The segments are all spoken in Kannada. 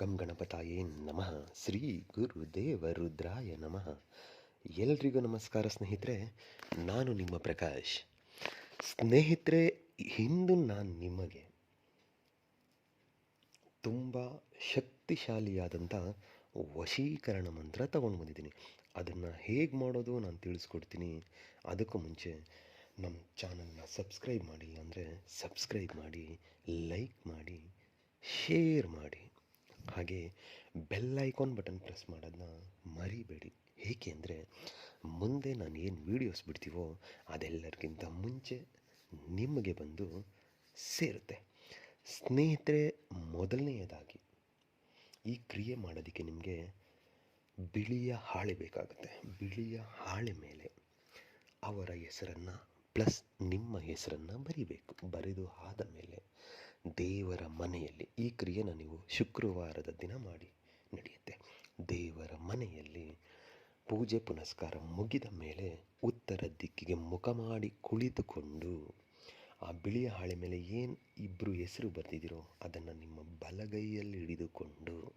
ಗಂ ಗಣಪತಾಯೇ ನಮಃ. ಶ್ರೀ ಗುರುದೇವ ರುದ್ರಾಯ ನಮಃ. ಎಲ್ರಿಗೂ ನಮಸ್ಕಾರ ಸ್ನೇಹಿತರೆ, ನಾನು ನಿಮ್ಮ ಪ್ರಕಾಶ್. ಸ್ನೇಹಿತರೆ, ಇಂದು ನಾನು ನಿಮಗೆ ತುಂಬ ಶಕ್ತಿಶಾಲಿಯಾದಂಥ ವಶೀಕರಣ ಮಂತ್ರ ತಗೊಂಡು ಬಂದಿದ್ದೀನಿ. ಅದನ್ನು ಹೇಗೆ ಮಾಡೋದು ನಾನು ತಿಳಿಸ್ಕೊಡ್ತೀನಿ. ಅದಕ್ಕೂ ಮುಂಚೆ ನಮ್ಮ ಚಾನಲ್ನ ಸಬ್ಸ್ಕ್ರೈಬ್ ಮಾಡಿ ಅಂದರೆ ಸಬ್ಸ್ಕ್ರೈಬ್ ಮಾಡಿ, ಲೈಕ್ ಮಾಡಿ, ಶೇರ್ ಮಾಡಿ. ಹಾಗೆ ಬೆಲ್ ಐಕಾನ್ ಬಟನ್ ಪ್ರೆಸ್ ಮಾಡೋದನ್ನ ಮರಿಬೇಡಿ. ಏಕೆಂದರೆ ಮುಂದೆ ನಾನು ಏನು ವೀಡಿಯೋಸ್ ಬಿಡ್ತೀವೋ ಅದೆಲ್ಲರಿಗಿಂತ ಮುಂಚೆ ನಿಮಗೆ ಬಂದು ಸೇರುತ್ತೆ. ಸ್ನೇಹಿತರೆ ಮೊದಲನೆಯದಾಗಿ ಈ ಕ್ರಿಯೆ ಮಾಡೋದಕ್ಕೆ ನಿಮಗೆ ಬಿಳಿಯ ಹಾಳೆ ಬೇಕಾಗುತ್ತೆ. ಬಿಳಿಯ ಹಾಳೆ ಮೇಲೆ ಅವರ ಹೆಸರನ್ನು ಪ್ಲಸ್ ನಿಮ್ಮ ಹೆಸರನ್ನು ಬರಿಬೇಕು. ಮೇಲೆ ದೇವರ ಮನೆಯಲ್ಲಿ ಈ ಕ್ರಿಯೆನ ನೀವು ಶುಕ್ರವಾರದ ದಿನ ಮಾಡಿ ನಡೆಯುತ್ತೆ. ದೇವರ ಮನೆಯಲ್ಲಿ ಪೂಜೆ ಪುನಸ್ಕಾರ ಮುಗಿದ ಮೇಲೆ ಉತ್ತರ ದಿಕ್ಕಿಗೆ ಮುಖ ಮಾಡಿ ಕುಳಿತುಕೊಂಡು ಆ ಬಿಳಿಯ ಹಾಳೆ ಮೇಲೆ ಏನು ಇಬ್ಬರು ಹೆಸರು ಬರೆದಿದ್ದೀರೋ ಅದನ್ನು ನಿಮ್ಮ ಬಲಗೈಯಲ್ಲಿ ಹಿಡಿದುಕೊಂಡು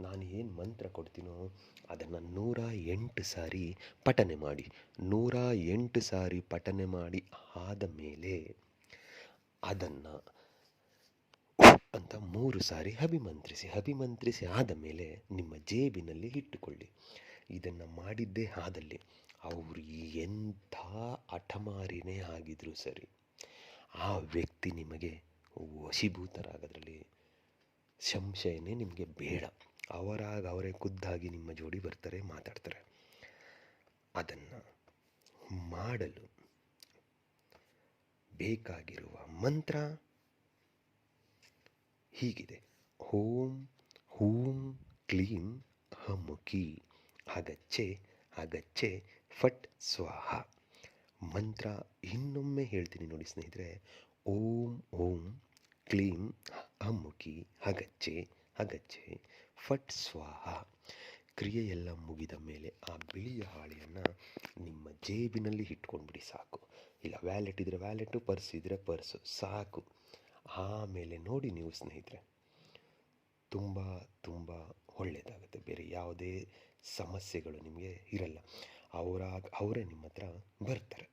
ನಾನು ಏನು ಮಂತ್ರ ಕೊಡ್ತೀನೋ ಅದನ್ನು ನೂರ ಎಂಟು ಸಾರಿ ಪಠನೆ ಮಾಡಿ, ನೂರ ಎಂಟು ಸಾರಿ ಪಠನೆ ಮಾಡಿ ಆದ ಮೇಲೆ ಅದನ್ನು ಅಂತ ಮೂರು ಸಾರಿ ಅಭಿಮಂತ್ರಿಸಿ ಅಭಿಮಂತ್ರಿಸಿ ಆದ ಮೇಲೆ ನಿಮ್ಮ ಜೇಬಿನಲ್ಲಿ ಇಟ್ಟುಕೊಳ್ಳಿ. ಇದನ್ನು ಮಾಡಿದ್ದೇ ಆದಲ್ಲಿ ಅವರು ಎಂಥ ಅಠಮಾರಿನೇ ಆಗಿದ್ರೂ ಸರಿ. ಆ ವ್ಯಕ್ತಿ ನಿಮಗೆ ವಶೀಭೂತರಾಗೋದ್ರಲ್ಲಿ ಸಂಶಯನೇ ನಿಮಗೆ ಬೇಡ. ಅವರಾಗ ಅವರೇ ಖುದ್ದಾಗಿ ನಿಮ್ಮ ಜೋಡಿ ಬರ್ತಾರೆ, ಮಾತಾಡ್ತಾರೆ. ಅದನ್ನು ಮಾಡಲು ಬೇಕಾಗಿರುವ ಮಂತ್ರ ಹೀಗಿದೆ. ಓಂ, ಹೂಂ, ಕ್ಲೀಂ ಹಮುಕಿ ಅಗಚ್ಚೆ ಅಗಚ್ಚೆ ಫಟ್, ಸ್ವಾಹ. ಮಂತ್ರ ಇನ್ನೊಮ್ಮೆ ಹೇಳ್ತೀನಿ ನೋಡಿ ಸ್ನೇಹಿತರೆ. ಓಂ ಓಂ, ಕ್ಲೀಂ ಅಮುಕಿ ಅಗಚ್ಚೆ ಅಗಚ್ಚೆ ಫಟ್, ಸ್ವಾಹ. ಕ್ರಿಯೆಯೆಲ್ಲ ಮುಗಿದ ಮೇಲೆ ಆ ಬಿಳಿಯ ಹಾಳೆಯನ್ನು ನಿಮ್ಮ ಜೇಬಿನಲ್ಲಿ ಇಟ್ಕೊಂಡ್ಬಿಡಿ ಸಾಕು. ಇಲ್ಲ ವ್ಯಾಲೆಟ್ ಇದ್ದರೆ ವ್ಯಾಲೆಟು, ಪರ್ಸ್ ಇದ್ದರೆ ಪರ್ಸು, ಸಾಕು. ಆಮೇಲೆ ನೋಡಿ ನೀವು ಸ್ನೇಹಿತರೆ, ತುಂಬ ತುಂಬ ಒಳ್ಳೆಯದಾಗುತ್ತೆ. ಬೇರೆ ಯಾವುದೇ ಸಮಸ್ಯೆಗಳು ನಿಮಗೆ ಇರಲ್ಲ. ಅವರ ಅವರೇ ನಿಮ್ಮ ಹತ್ರ ಬರ್ತಾರೆ.